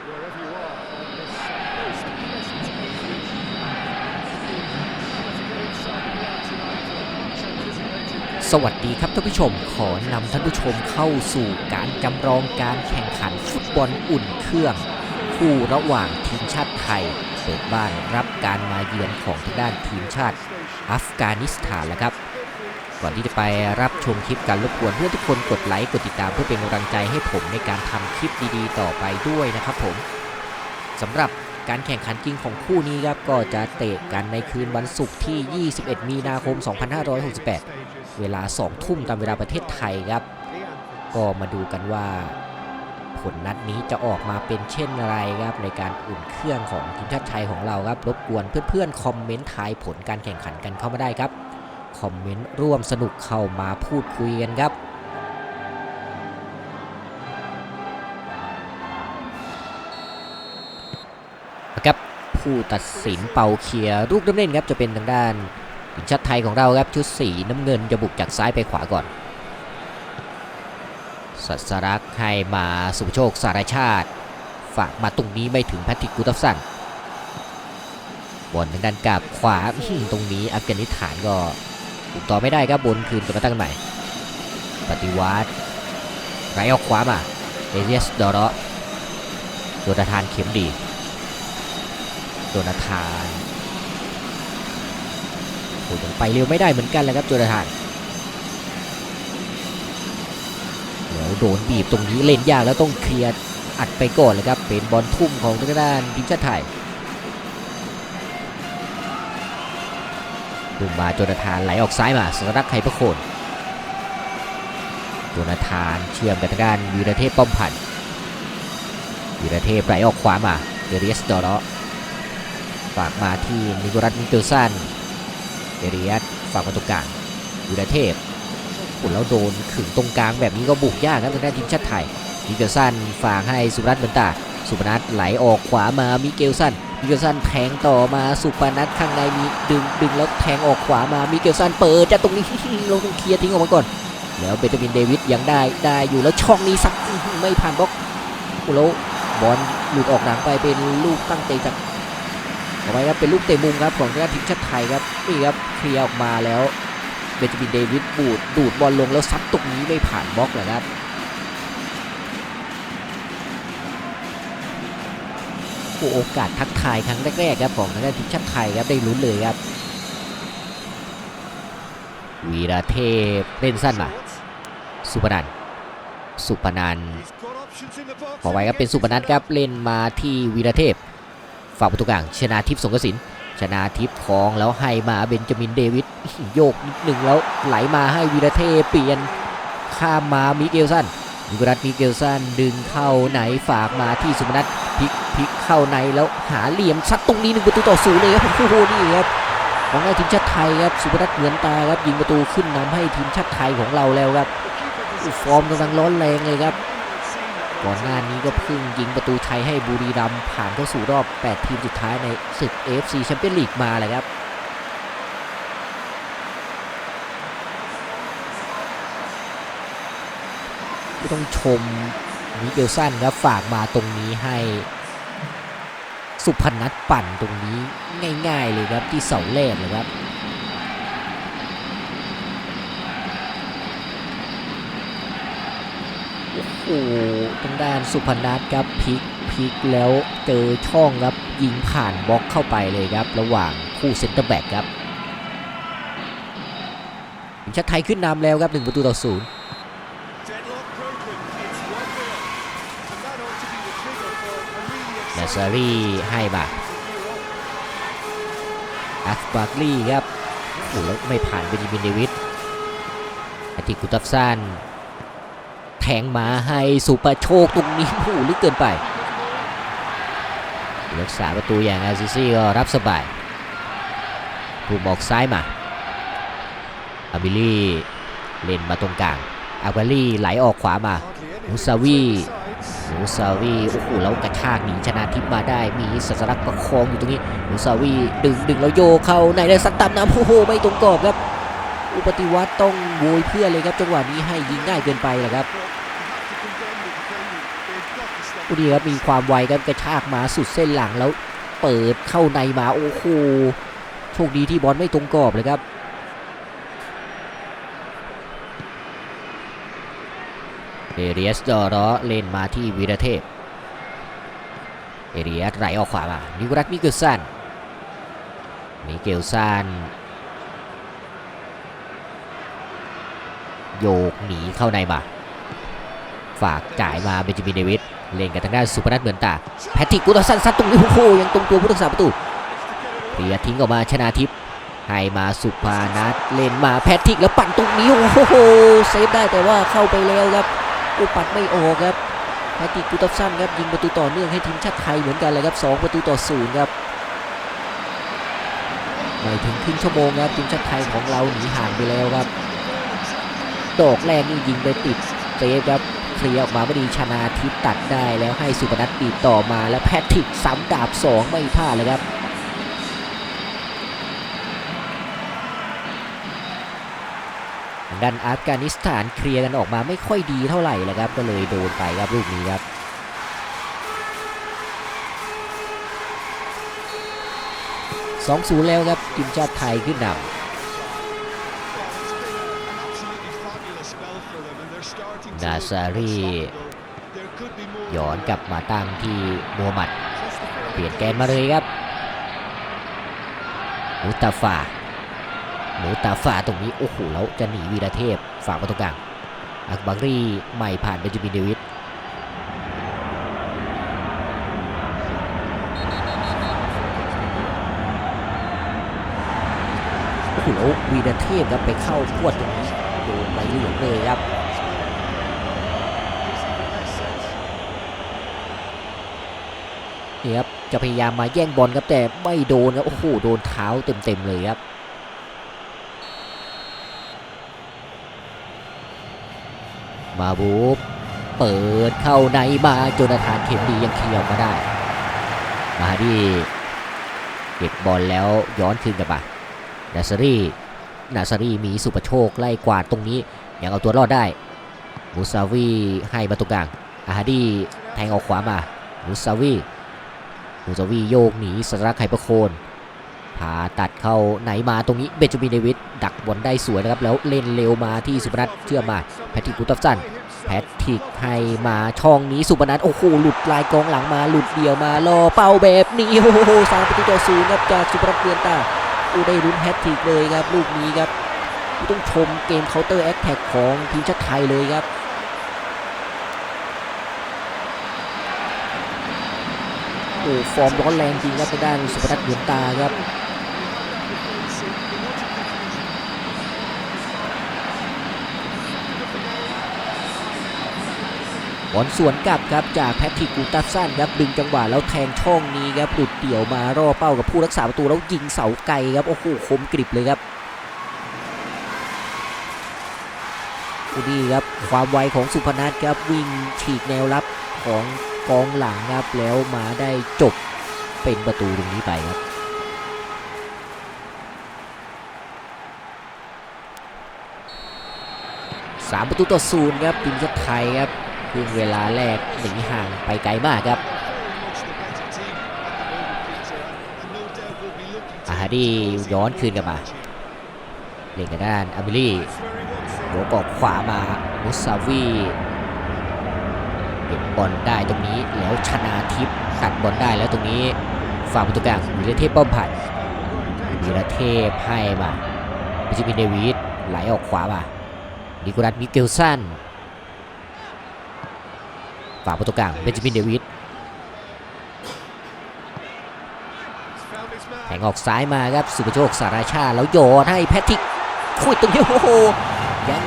สวัสดีครับท่านผู้ชม ขอนำท่านผู้ชมเข้าสู่การจำลองการแข่งขันฟุตบอลอุ่นเครื่อง คู่ระหว่างทีมชาติไทย เปิดบ้านรับการมาเยือนของทางด้านทีมชาติอัฟกานิสถานแล้วครับ ก่อนที่จะไปรับ ชมคลิปการรบกวนเพื่อนทุกคนกดไลค์กดติดตามเพื่อเป็นกำลังใจให้ผมในการทำคลิปดีๆ ต่อไปด้วยนะครับผมสำหรับการแข่งขันจริงของคู่นี้ครับก็จะเตะกันในคืนวันศุกร์ที่ 21 มีนาคม 2568 เวลา 2 ทุ่มตามเวลาประเทศไทยครับ ก็มาดูกันว่า ผลนัดนี้จะออกมาเป็นเช่นไรครับ ในการอุ่นเครื่องของทีมชาติไทยของเราครับ รบกวนเพื่อนๆ คอมเมนต์ทายผลการแข่งขันกันเข้ามาได้ครับ คอมเมนต์ร่วมสนุกเข้ามาพูดคุยกันครับครับผู้ตัดสินเป่าเคลียร์ลูกดำเนินครับจะเป็นทางด้านทีมชาติไทยของเราครับชุดสีน้ำเงินจะบุกจากซ้ายไปขวาก่อน สัสรักให้มาสุโชคสารชาติ ฝากมาตรงนี้ไม่ถึงแพทริกกูตัฟสันบอลทางด้านกับขวาตรงนี้อัฟกานิสถานก็ ต่อไม่ได้ครับบนคืนกลับมาตั้งใหม่ ปฏิวัติไรออกขวามาเอเลียสดอร์โดนาธานเข็มดี โดนาธานโอ้ยังไปเร็วไม่ได้เหมือนกันเลยครับโจนาธานเดี๋ยวโดนบีบตรงนี้เล่นยากแล้วต้องเคลียร์อัดไปก่อนเลยครับเป็นบอลทุ่มของทางด้านทีมชาติไทย ดูมาโจนาธานไหลออกซ้ายมาสรักษ์ไคประโคนโจนาธานเชื่อมกับทางด้านวีรเทพป้อมพันธ์วีรเทพไหลออกขวามาเดเรียสดอร์ฝากมาที่นิโคลัสมิเกลสันเดเรียสฝากมาตรงกลางวีรเทพโอ้แล้วโดนขึงตรงกลางแบบนี้ก็บุกยากครับทางด้านทีมชาติไทยมิเกลสันฝากให้สุพนัทเหมือนตาสุพนัทไหลออกขวามามิเกลสัน มิเกลสันแทงต่อมาสุพนัทข้างในมีดึงดึงแล้วแทงออกขวามามิเกลสันเปิดจากตรงนี้เราต้องเคลียร์ทิ้งออกมาก่อน แล้วเบนจามินเดวิดยังได้ได้อยู่แล้วช่องนี้สักไม่ผ่านบล็อกอ้แล้วบอลหลุดออกหลังไปเป็นลูกตั้งเตะจากขอไปครับเป็นลูกเตะมุมครับของทีมชาติไทยครับนี่ครับเคลียร์ออกมาแล้วเบนจามินเดวิดบูดดูดบอลลงแล้วซัดตรงนี้ไม่ผ่านบล็อกเลยครับ โอ้โอกาสทักทายครั้งแรกๆครับของทางด้านทีมชาติไทยครับได้ลุ้นเลยครับวีระเทพเล่นสั้นมาสุปนันสุปนันขอไว้ครับเป็นสุปนัทครับเล่นมาที่วีระเทพฝั่งประตูกลางชนาทิพย์สงกสินชนาทิพย์ของแล้วให้มาเบนจามินเดวิดโยกนิดหนึ่งแล้วไหลมาให้วีระเทพเปลี่ยนข้ามมามิเกลสันมิกรัตมิเกลสันดึงเข้าไหนฝากมาที่สุปนัท พลิกเข้าในแล้วหาเหลี่ยมซัดตรงนี้หนึ่งประตูต่อศูนย์เลยครับโอ้โหนี่ครับของทีมชาติไทยครับสุพนัทเหมือนตาครับยิงประตูขึ้นนำให้ทีมชาติไทยของเราแล้วครับฟอร์มกำลังร้อนแรงเลยครับก่อนหน้านี้ก็เพิ่งยิงประตูชัยให้บุรีรัมย์ผ่านเข้าสู่รอบ 8 ทีมสุดท้ายในศึก AFC แชมเปี้ยนลีกมาเลยครับต้องชมมิเกลสันครับฝากมาตรงนี้ให้ สุพนัทปั่นตรงนี้ง่าย ๆ เลยครับที่เสาแรกเลยครับโอ้โหทางด้านสุพนัทครับพลิกพลิกแล้วเจอช่องครับยิงผ่านบล็อกเข้าไปเลยครับ ระหว่างคู่เซนเตอร์แบ็กครับชาติไทยขึ้นนำแล้วครับ1ประตูต่อศูนย์ ซารีให้มาอัฟบาร์กลีย์ครับโอ้แล้วไม่ผ่านเบนจามินเดวิดอาติกุตัฟซันแทงมาให้สุปโชคตรงนี้โอ้ลึกเกินไปรักษาประตูอย่างอาซิซี่ก็รับสบายถูกบอกซ้ายมาอาบิลี่เล่นมาตรงกลางอาบิลี่ไหลออกขวามา hardly any Musawi. อูซาวีโอ้โหแล้วกระชากหนีชนะทิพย์มาได้มีสัสลักประคองอยู่ตรงนี้มูซาวีดึงดึงแล้วโยเข้าในได้สัตตามน้ำโอ้โหไม่ตรงกรอบครับ อุปติวัตรต้องโวยเพื่อเลยครับจังหวะนี้ให้ยิงง่ายเกินไปแหละครับ But you have to condemn the defending. They've got to stop ผู้ดีครับมีความไวครับกระชากมาสุดเส้นหลังแล้วเปิดเข้าในมาโอ้โหโชคดีที่บอลไม่ตรงกรอบเลยครับ เอเรียสดอรอเล่นมาที่วีรเทพ เอเรียสไหลออกขวามานิวรัตมิเกลสันมิเกลสันโยกหนีเข้าในมาฝากจ่ายมาเบนจามินเดวิสเล่นกันทางด้านสุพนัทเหมือนตาแพทริกกุตสันซัดตรงนี้โอ้โหยังตรงตัวผู้รักษาประตูเคลียร์ทิ้งออกมาชนาทิพย์ให้มาสุภานัทเล่นมาแพทริกแล้วปั่นตรงนี้โอ้โหเซฟได้แต่ว่าเข้าไปแล้วครับ โอ้ปัดไม่ออกครับแพทริกกุตสันครับยิงประตูต่อเนื่องให้ทีมชาติไทยเหมือนกันเลยครับสองประตูต่อศูนย์ครับไม่ถึงครึ่งชั่วโมงครับทีมชาติไทยของเราหนีห่างไปแล้วครับดอกแรกนี่ยิงไปติดเซฟครับเคลียร์ออกมาไม่ดีชนาทิพย์ตัดได้แล้วให้สุพนัทปีต่อมาแล้วแพทริกซ้ำดาบสองไม่พลาดเลยครับทาง ด้านอัฟกานิสถานเคลียร์กันออกมาไม่ค่อยดีเท่าไหร่เลยครับก็เลยโดนไปครับลูกนี้ครับสองศูนย์แล้วครับทีมชาติไทยขึ้นน Well, it's been an absolutely fabulous spell for them, and they're starting to Nasari look unstoppable. There could be more ำย้อนกลับมาตั้งที่มูฮัมหมัด เปลี่ยนแกนมาเลยครับมูตาฟา มูตาฟาตรงนี้โอ้โหแล้วจะหนีวีระเทพฝากมาตรงกลางอักบังรีใหม่ผ่านเบนจามินเดวิดโอ้โหแล้ววีระเทพครับไปเข้าพวดตรงนี้โดนใบเหลืองเลยครับนี่ครับจะพยายามมาแย่งบอลครับแต่ไม่โดนครับโอ้โหโดนเท้าเต็มๆเลยครับ มาบูบเปิดเข้าในมาโจนาธานเข็มดียังเคลียร์มาได้ มาที่เก็บบอลแล้วย้อนคืนกลับมานาซารีนาซารีมีสุประโชคไล่กวาดตรงนี้ยังเอาตัวรอดได้ มูซาวีให้มาตรงกลางอาฮาดีแทงออกขวามา มูซาวีมูซาวีโยกหนีสตรักไฮเปอร์โคน พาตัดเข้าไหนมาตรงนี้เบนจามินเดวิดดักบอลได้สวยนะครับ แล้วเล่นเร็วมาที่สุพนัทเชื่อมาแพทริกกุตัฟสันแพทริกให้มาช่องนี้สุพนัทโอ้โหหลุดลายกองหลังมาหลุดเดียวมารอเป้าแบบนี้โอ้โหสามประตูต่อศูนย์ครับจากสุพนัทเบือนตาอู้ได้ลุ้นแฮตทริกเลยครับลูกนี้ครับต้องชมเกมเคาน์เตอร์แอคแท็กของทีมชาติไทยเลยครับโอ้ฟอร์มร้อนแรงจริงครับทางด้านสุพนัทเหมือนตาครับ บอลสวนกลับครับจากแพทริกกูตัสสันครับดึงจังหวะแล้วแทงช่องนี้ครับหลุดเดี่ยวมาล่อเป้ากับผู้รักษาประตูแล้วยิงเสาไกลครับโอ้โหคมกริบเลยครับดูดีครับความไวของสุพนัทครับวิ่งฉีกแนวรับของกองหลังครับแล้วมาได้จบเป็นประตูตรงนี้ไปครับสามประตูต่อศูนย์ครับทีมชาติไทยครับ ครึ่งเวลาแรกหนีห่างไปไกลมากครับอาฮาดีย้อนคืนกลับมาเล่นกันด้านอาบิลี่โยกออกขวามามุสาวีเก็บบอลได้ตรงนี้แล้วชนาทิพย์ตัดบอลได้แล้วตรงนี้ฝั่งประตูกลางวีรเทพป้อมผัดวีรเทพให้มาบิจิมินเดวิดไหลออกขวามานิโคลัสมิเกลสัน ฝั่งประตูกลางเบนจามินเดวิด found his man. แทงออกซ้ายมาครับสุภโชคสาราชา แล้วโยนให้แพทริกคุยตรงนี้โอ้โหยัง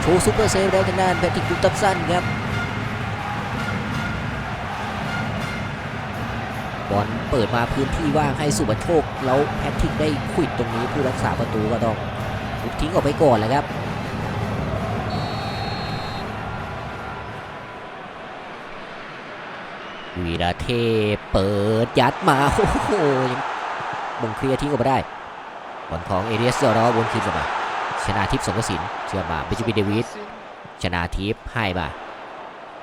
โชว์ซุปเปอร์เซฟได้ทางด้านแพทริกกุตับสันครับบอลเปิดมาพื้นที่ว่างให้สุภโชค แล้วแพทริกได้ควิดตรงนี้ผู้รักษาประตูก็ต้องทิ้งออกไปก่อนแหล้วครับ วีระเทพเปิดยัดมาโอ้โหยังมงเคลียร์ทิ้งออกมาได้บอลของเอเรียสเซอรอวนคืนกลับมาชนาทิพย์สงกสินเชื่อมาเบจามินเดวิสชนาทิพย์ให้มา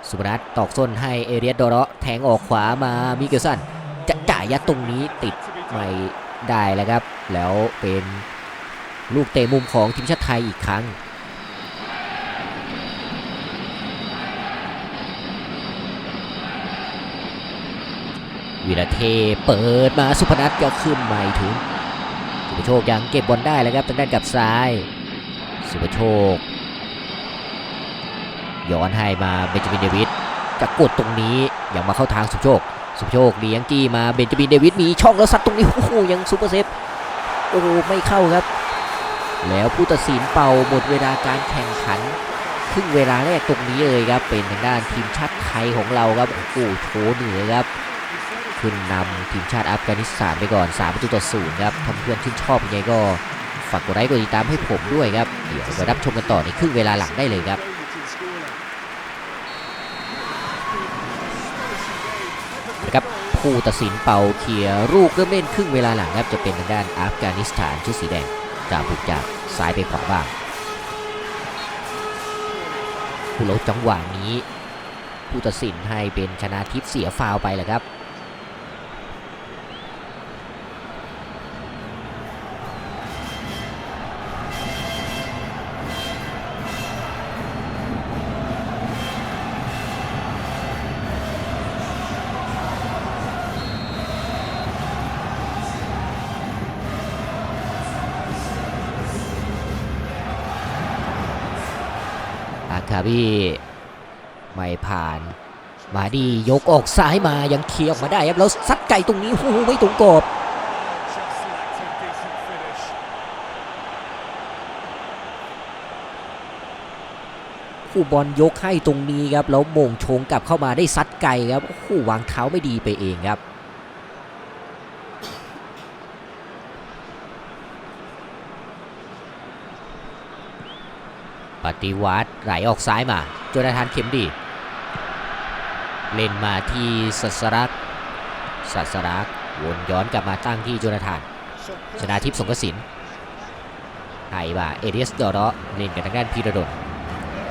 สุพนัทตอกส้นให้เอเรียสโดอร์แทงออกขวามามิเกลสันจะจ่ายยัดตรงนี้ติดไม่ได้แล้วครับ แล้วเป็นลูกเตะมุมของทีมชาติไทยอีกครั้ง วีระเทเปิดมาสุพนัทก็ขึ้นใหม่ถึงสุภโชคยังเก็บบอลได้แล้วครับทางด้านกับซ้าย สุภโชคย้อนให้มาเบนจามินเดวิดจะกดตรงนี้ยังมาเข้าทางสุภโชค สุภโชคเลี้ยงจี้มาเบนจามินเดวิดมีช่องแล้วซัดตรงนี้โอ้โหยังซูเปอร์เซฟโอ้ไม่เข้าครับ แล้วผู้ตัดสินเป่าหมดเวลาการแข่งขันครึ่งเวลาแรกตรงนี้เลยครับเป็นทางด้านทีมชาติไทยของเราครับโอ้โหโชว์เหนือครับ ขึ้นนำทีมชาติอัฟกานิสถานไปก่อน3ประตูต่อศูนย์ครับถ้าเพื่อนชื่ชอบยังไงก็ฝากกดไลค์กดติดตามให้ผมด้วยครับ เดี๋ยวไปรับชมกันต่อในครึ่งเวลาหลังได้เลยครับนะครับผู้ตัดสินเป่าเคลียร์ลูกเริ่มเล่นครึ่งเวลาหลังครับจะเป็นทางด้านอัฟกานิสถานชุดสีแดงจากบุกจากซ้ายไปขวาบ้างผู้ลบจังหวะนี้ผู้ตัดสินให้เป็นชนะทิพย์เสียฟาวไปแหละครับ คาบีไม่ผ่าน มาดียกออกซ้ายมายังเคลียร์ออกมาได้ครับแล้วซัดไก่ตรงนี้โอ้ไม่ตรงกรอบคู่บอลยกให้ตรงนี้ครับแล้วโมงชงกลับเข้ามาได้ซัดไก่ครับโอ้โหวางเท้าไม่ดีไปเองครับ ปฏิวัติไหลออกซ้ายมาโจนาธานเข็มดี เล่นมาที่สัสรักสัสรักวนย้อนกลับมาตั้งที่โจนาธาน ชนะทิพย์สงกสินให้มาเอเดียสดอร์เล่นกับทางด้านพีระดล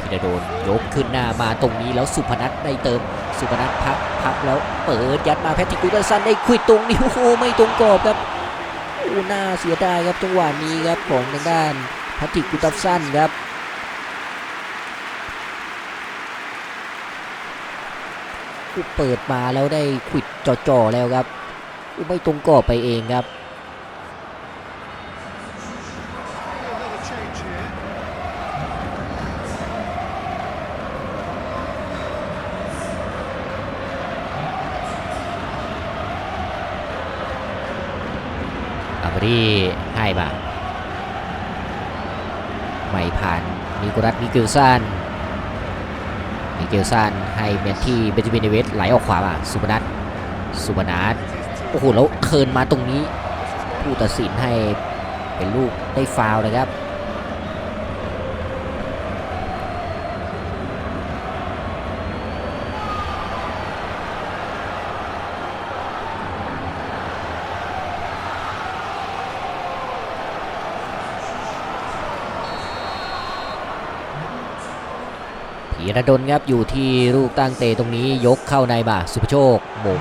พีระดลยกขึ้นหน้ามาตรงนี้แล้วสุพนัทได้เติม สุพนัทพักพักแล้วเปิดยัดมาแพทริกกูเตอร์สันได้ควิดตรงนี้โอ้โหไม่ตรงกรอบครับโอ้น่าเสียดายครับจังหวะนี้ครับของทางด้านแพทริกกูเตอร์สันครับ ผู้เปิดมาแล้วได้ควิดจ่อๆแล้วครับกูไม่ตรงกรอไปเองครับอาบรีให้มาไม่ผ่านมิกรัตมิเกลซัน มิเกลซันให้เมนที่เบนจามินเดวิสไหลออกขวามาสุพนัทสุพนัทโอ้โหแล้วเคินมาตรงนี้ ผู้ตัดสินให้เป็นลูกได้ฟาวเลยครับ พีระดลครับอยู่ที่ลูกตั้งเตะตรงนี้ยกเข้าในมาสุภโชคมง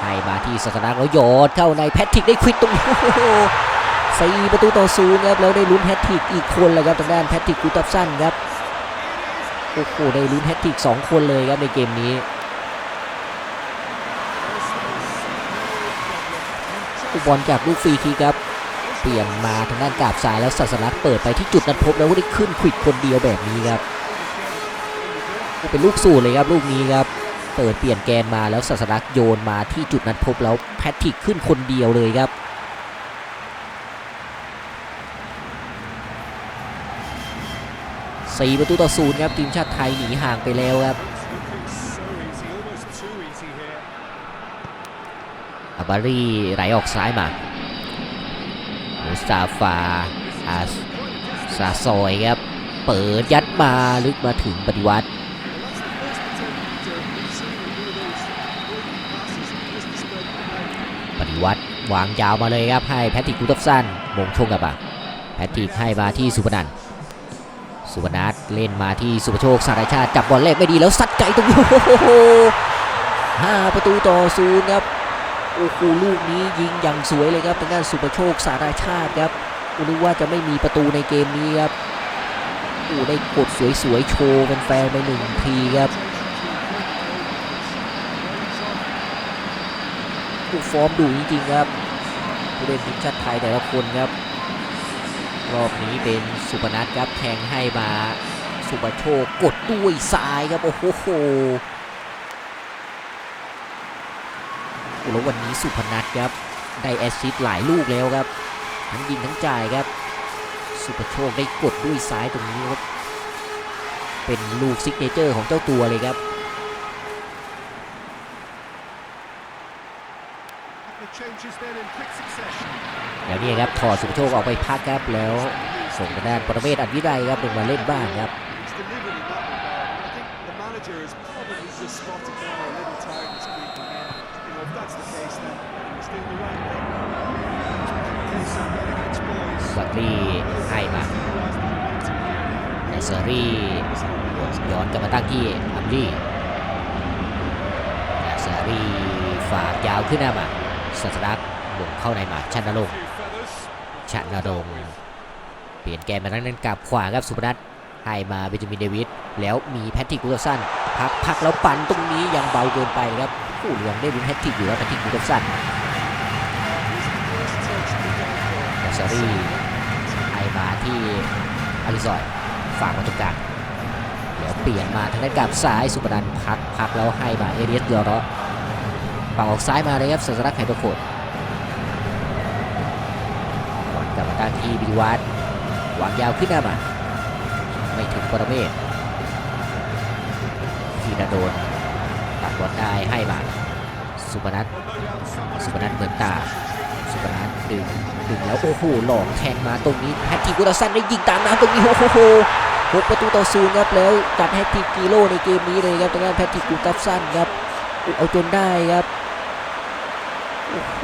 ให้มาที่สัตนักแล้วโยนเข้าในแพทริกได้ควิดตรงนี้สี่ประตูต่อศูนย์ครับแล้วได้ลุ้นแฮตทริกอีกคนเลยครับทางด้านแพทริกกูตับสั้นครับโอ้โหได้ลุ้นแฮตทริกสองคนเลยครับในเกมนี้ลูบอลจากลูกฟรีคิกครับเปลี่ยนมาทางด้านกาบซ้ายแล้วสัสลักษณ์เปิดไปที่จุดนัดพบแล้วได้ขึ้นควิดคนเดียวแบบนี้ครับ เป็นลูกสูตรเลยครับลูกนี้ครับเปิดเปลี่ยนแกนมาแล้วสัสลักโยนมาที่จุดนัดพบแล้วแพทริกขึ้นคนเดียวเลยครับสี่ประตูต่อศูนย์ครับทีมชาติไทยหนีห่างไปแล้วครับอาบารีไหลออกซ้ายมามุสตาฟาอาสซาซอยครับ เปิดยัดมาลึกมาถึงปฏิวัติ วัติวางยาวมาเลยครับให้แพทริกกูตัฟสันมงชงกับอะแพทริกให้มาที่สุพนันสุพนัทเล่นมาที่สุภโชคสารชาติจับบอลแรกไม่ดีแล้วซัดไกลตรงนี้โอ้โหห้าประตูต่อศูนย์ครับโอ้โหลูกนี้ยิงอย่างสวยเลยครับทางด้านสุภโชคสารชาติครับรู้ว่าจะไม่มีประตูในเกมนี้ครับโอ้ได้กดสวยๆโชว์แฟนๆไปหนึ่งทีครับ ฟอร์มดูจริงๆครับผู้เล่นทีมชาติไทยแต่ละคนครับ รอบนี้เป็นสุพนัทครับแทงให้มาสุปโชคกดด้วยซ้ายครับ โอ้โหแล้ววันนี้สุพนัทครับ ได้แอสซิสหลายลูกแล้วครับ ทั้งยิงทั้งจ่ายครับ สุปโชคได้กดด้วยซ้ายตรงนี้ครับ เป็นลูกซิกเนเจอร์ของเจ้าตัวเลยครับ แล้วนี่ครับถอดสุปโชคออกไปพักครับแล้วส่งทางด้านปรเมศอัดวิไลครับลงมาเล่นบ้างครับ It's deliberately that one there. And I think the manager has probably just spotted now a little tiredness creeping in. You know, if that's the case, then he's doing the right thing. Play some well against boys. บักลี่ให้มา Realise the momentum here now. ในเซอรี่ย้อนกลับมาตั้งที่อัมลี่และเซอรี่ฝากยาวขึ้นหน้ามา สัสรักหลงเข้าในหมาชันนรงชันนรงเปลี่ยนแกนมาทางนั้นกลับขวาครับสุพนัทให้มาเบนจามินเดวิดแล้วมีแพทริกกูเตอร์สันพักพักแล้วปั่นตรงนี้ยังเบาเกินไปครับผู้เหลืองได้ลุ้นแฮตทริกอยู่แล้วแพทริกกูเตอร์สันและเซอรี่ให้มาที่อาริซอยฝากมาตรงกลางเดี๋ยวเปลี่ยนมาทางด้านกลับซ้ายสุพนันพักพักแล้วให้มาเอเรียสเดอร์ ปังออกซ้ายมาเลยครับสัสรักไคโตโคดบอลกับมาตั้งที่บิวัตวางยาวขึ้นหน้ามาไม่ถึงปรเมศทีนาโดนตัดบอลได้ให้มาสุพนัทสุพนัทเหมือนตาสุพนัทดึงดึงแล้วโอ้โหหลอกแทงมาตรงนี้แพทริกุลสันได้ยิงตามน้ำตรงนี้โอ้โหหกประตูต่อศูนย์ครับแล้วจัดแฮตทริกกิโลในเกมนี้เลยครับทางด้านแพทริกกุลสันครับเอาจนได้ครับ โอ้โห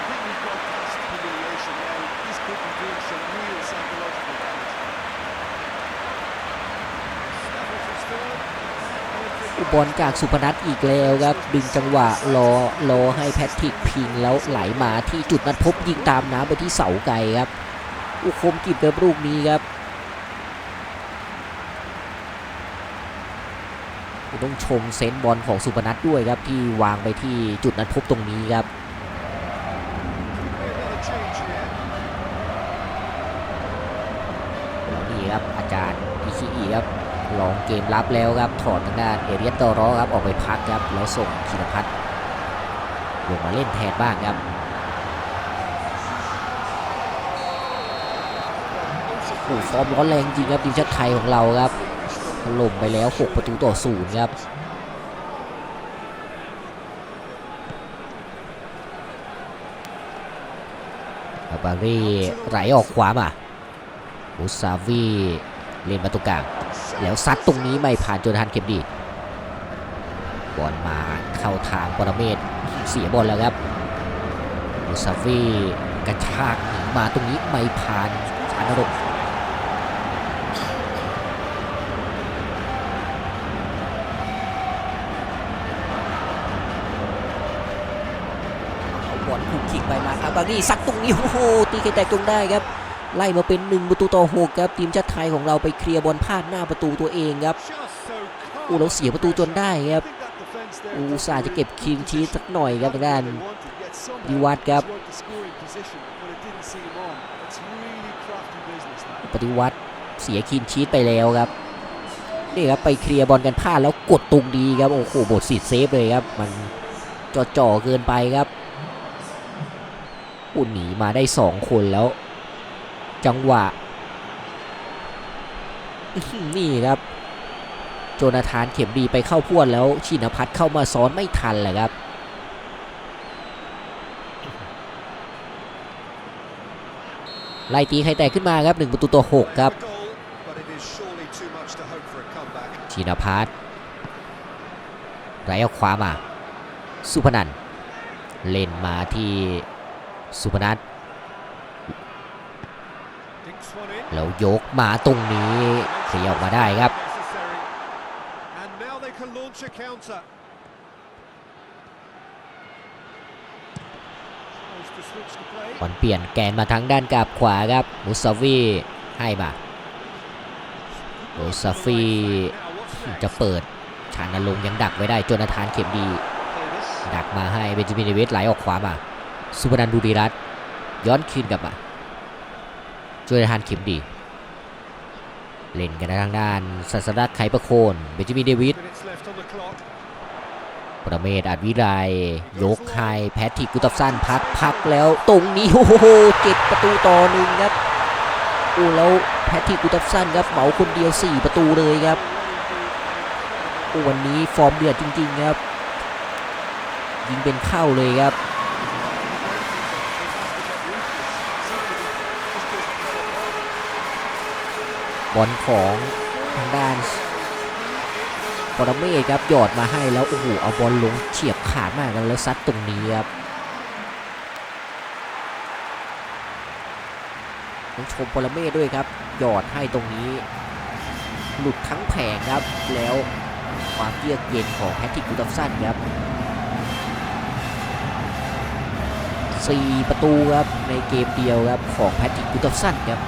I think we've gone past humiliation now. This could be doing some real psychological damage. Snaffle for Stone. บอลจากสุพนัทอีกแล้วครับ ดึงจังหวะรอรอให้แพทริกพิงแล้วไหลมาที่จุดนัดพบยิงตามน้ำไปที่เสาไกลครับ อุคมกิบกับลูกนี้ครับ ต้องชมเซนส์บอลของสุพนัทด้วยครับที่วางไปที่จุดนัดพบตรงนี้ครับนี่ครับอาจารย์อิชิอิครับลองเกมรับแล้วครับถอดทางด้านเอเรียสตอรอครับออกไปพักครับแล้วส่งธีรพัฒน์ลงมาเล่นแทนบ้างครับโอ้ฟอร์มร้อนแรงจริงครับทีมชาติไทยของเราครับ ถล่มไปแล้ว 6 ประตูต่อศูนย์ครับอาบารีไหลออกขวามาอุซาวีเล่นมาตรงกลาง แล้วซัดตรงนี้ไม่ผ่านจนาธานเข็มดีบอลมาเข้าทางปรเมศเสียบอลแล้วครับอุซาวีกระชากหนีมาตรงนี้ไม่ผ่านชานรงค์ บอลถูกขิกไปมาอาบารีซัดตรงนี้โอ้โหตีไข่แตกจงได้ครับ ไล่มาเป็นหนึ่งประตูต่อหกครับทีมชาติไทยของเราไปเคลียร์บอลพลาดหน้าประตูตัวเองครับ Just so calm. โอ้เราเสียประตูจนได้ครับอุ does ตส่าจะเก็บคีนชีสสักหน่อยครับทางด้านดิวัตครับปฏิวัติเสียคีนชีสไปแล้วครับนี่ครับไปเคลียร์บอลกันพลาดแล้วกดตรงดีครับโอ้โหบทสีเซฟเลยครับ มันจ่อๆเกินไปครับ อุ่นหนีมาได้สองคนแล้ว จังหวะ นี่ครับ โจนาธานเข็มดีไปเข้าพวดแล้วชินพัฒน์เข้ามาซ้อนไม่ทันแหละครับไล่ตีใครแตกขึ้นมาครับหนึ่งประตูต่อหกครับชินพัฒน์ไหลเอาขวามา สุพนันท์เล่นมาที่ สุพนัท Dinks one in. แล้วยกมาตรงนี้เคลียร์ออกมาได้ครับ Necessary. And now they can launch a counter. Supposed to switch the play. บอลเปลี่ยนแกนมาทางด้านกาบขวาครับ มุสซาฟีให้มาโอ้ซาฟี Now what's จะ next? เปิด ชานลงค์ยังดักไว้ได้โจนาธานเข็มดี Play this. ดักมาให้เบนจามินเดวิสไหลออกขวามา สุพนันดูดีรัตน์ย้อนคืนกลับมาโจนาธานเข็มดี เล่นกันทางด้านศาสดักไคประโคนเบนจามินเดวิสประเมศอาจวิไลยกให้แพทริกกุตับสันพักพักแล้วตรงนี้โอ้โหเจ็ดประตูต่อหนึ่งครับโอ้แล้วแพทริกกุตับสันครับเหมาคนเดียว 4 ประตูเลยครับโอ้วันนี้ฟอร์มเดือดจริง ๆ ครับ ยิงเป็นเข้าเลยครับ บอลของทางด้านปรเมศครับหยอดมาให้แล้วโอ้โหเอาบอลลงเฉียบขาดมากแล้วซัดตรงนี้ครับต้องชมปรเมศด้วยครับ หยอดให้ตรงนี้ หลุดทั้งแผงครับแล้วความเยือกเย็นของแพทริกกูตัฟสันครับสี่ประตูครับในเกมเดียวครับของแพทริกกูตัฟสันครับ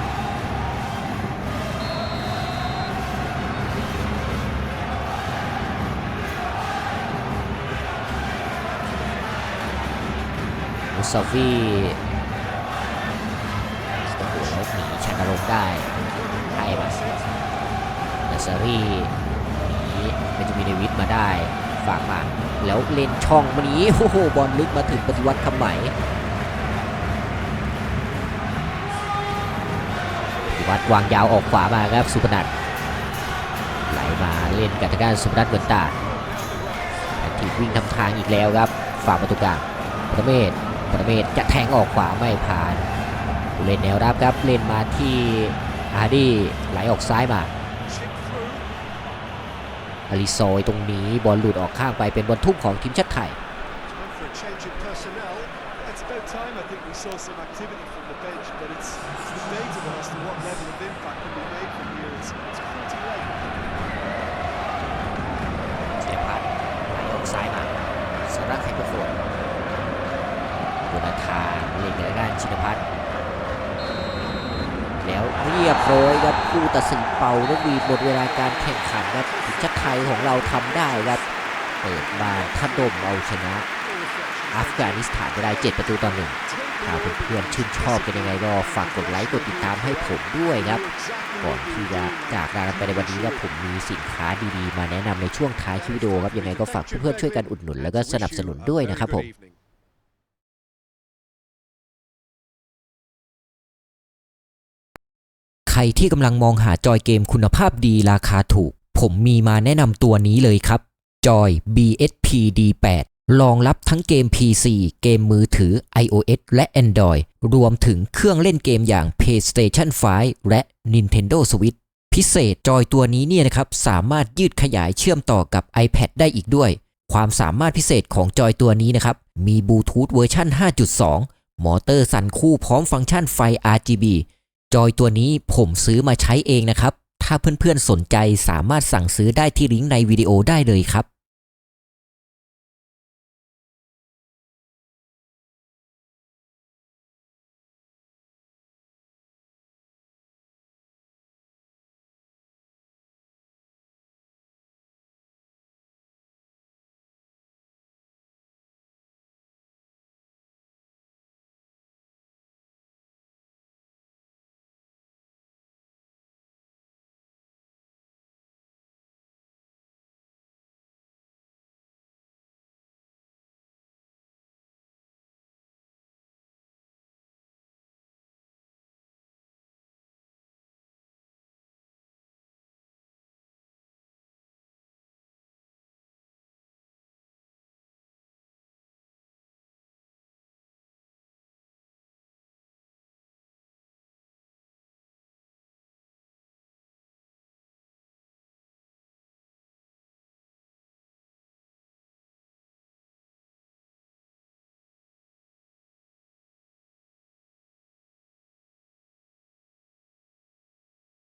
มุสซาฟีแล้วหนีชันนรงได้ให้มานาซารีหนีเบนจามินเดวิสมาได้ฝากมาแล้วเล่นช่องมานี้โอ้โหบอลลึกมาถึงปฏิวัติคำไหมปฏิวัติวางยาวออกขวามาครับสุพนัทไหลมาเล่นกับทางด้านสุพนัทเหมือนตาทีวิ่งทำทางอีกแล้วครับฝากประตูกลางประเมศ ประเมศจะแทงออกขวาไม่ผ่านผู้เล่นแนวรับครับเล่นมาที่อาร์ดี้ไหลออกซ้ายมา Chip through. อาริซอยตรงนี้บอลหลุดออกข้างไปเป็นบอลทุ่มของทีมชาติไทย Time for a change of personnel. It's about time I think we saw some activity from the bench, but it's, it's debatable as to what level of impact can be made from here. It's, it's pretty late. เสียพันไหลออกซ้ายมาสารักไข่ประโคนโด นาธานเล่นในด้านชินพัฒน์แล้วเรียบร้อยครับผู้ตัดสินเป่านกหวีดหมดเวลาการแข่งขันครับทีมชาติไทยของเราทำได้ครับเปิดบ้านทัดดมเอาชนะ อัฟกานิสถานไปได้7ประตูต่อหนึ่งถ้าเพื่อนๆชื่นชอบกันยังไงก็ฝากกดไลค์กดติดตามให้ผมด้วยครับ ก่อนที่จะจากลากันไปในวันนี้ครับผมมีสินค้าดีๆ มาแนะนำในช่วงท้ายคลิปวิดีโอครับยังไงก็ฝากเพื่อนๆช่วยกันอุดหนุนแล้วก็สนับสนุนด้วยนะครับผม รที่กำลังมองหาจอยเกมคุณภาพดีราคาถูก ผมมีมาแนะนำตัวนี้เลยครับจอย BSP D8 รองรับทั้งเกม PC เกมมือถือ iOS และ Android รวมถึงเครื่องเล่นเกมอย่าง PlayStation 5 และ Nintendo Switch พิเศษจอยตัวนี้เนี่ยนะครับ สามารถยืดขยายเชื่อมต่อกับ iPad ได้อีกด้วย ความสามารถพิเศษของจอยตัวนี้นะครับ มีบลูทูธเวอร์ชัน5.2 มอเตอร์สั่นคู่พร้อมฟังก์ชันไฟ RGB จอยตัวนี้ผมซื้อมาใช้เองนะครับ ถ้าเพื่อนๆสนใจสามารถสั่งซื้อได้ที่ลิงก์ในวิดีโอได้เลยครับ